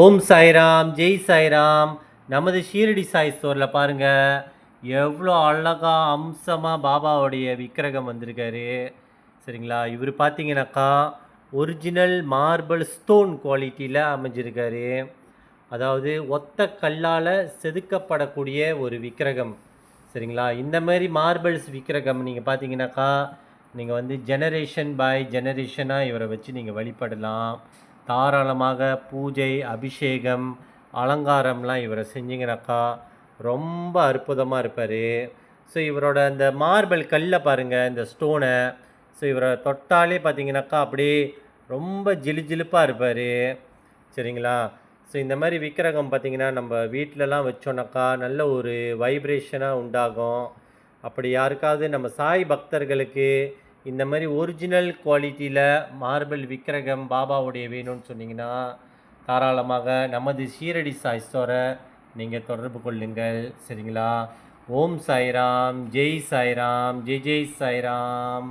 ஓம் சாய்ராம் ஜெய் சாய்ராம். நமது ஷீரடி சாய் ஸ்டோரில் பாருங்கள் எவ்வளோ அழகா அம்சமாக பாபாவுடைய விக்கிரகம் வந்திருக்காரு. சரிங்களா? இவர் பார்த்தீங்கன்னாக்கா ஒரிஜினல் மார்பிள் ஸ்டோன் குவாலிட்டியில் அமைஞ்சிருக்காரு. அதாவது ஒத்த கல்லால் செதுக்கப்படக்கூடிய ஒரு விக்கிரகம். சரிங்களா? இந்த மாதிரி மார்பிள்ஸ் விக்கிரகம் நீங்கள் பார்த்தீங்கன்னாக்கா நீங்கள் வந்து ஜெனரேஷன் பை ஜெனரேஷனாக இவரை வச்சு நீங்கள் வழிபடலாம். தாராளமாக பூஜை அபிஷேகம் அலங்காரம்லாம் இவரை செஞ்சிங்கனாக்கா ரொம்ப அற்புதமாக இருப்பார். ஸோ இவரோட அந்த மார்பிள் கல்லை பாருங்கள் இந்த ஸ்டோனை. ஸோ இவரை தொட்டாலே பார்த்தீங்கன்னாக்கா அப்படியே ரொம்ப ஜிலுஜிலுப்பாக இருப்பார். சரிங்களா? ஸோ இந்த மாதிரி விக்கிரகம் பார்த்திங்கன்னா நம்ம வீட்டிலலாம் வச்சோன்னாக்கா நல்ல ஒரு வைப்ரேஷனாக உண்டாகும். அப்படி யாருக்காவது நம்ம சாய் பக்தர்களுக்கு இந்த மாதிரி ஒரிஜினல் குவாலிட்டியில் மார்பிள் விக்ரகம் பாபாவுடைய வேணும்னு சொன்னீங்கன்னா தாராளமாக நமது ஷீரடி சாய்ஸ்தோரை நீங்கள் தொடர்பு கொள்ளுங்கள். சரிங்களா? ஓம் சாய்ராம் ஜெய் சாய்ராம் ஜெய் ஜெய் சாய்ராம்.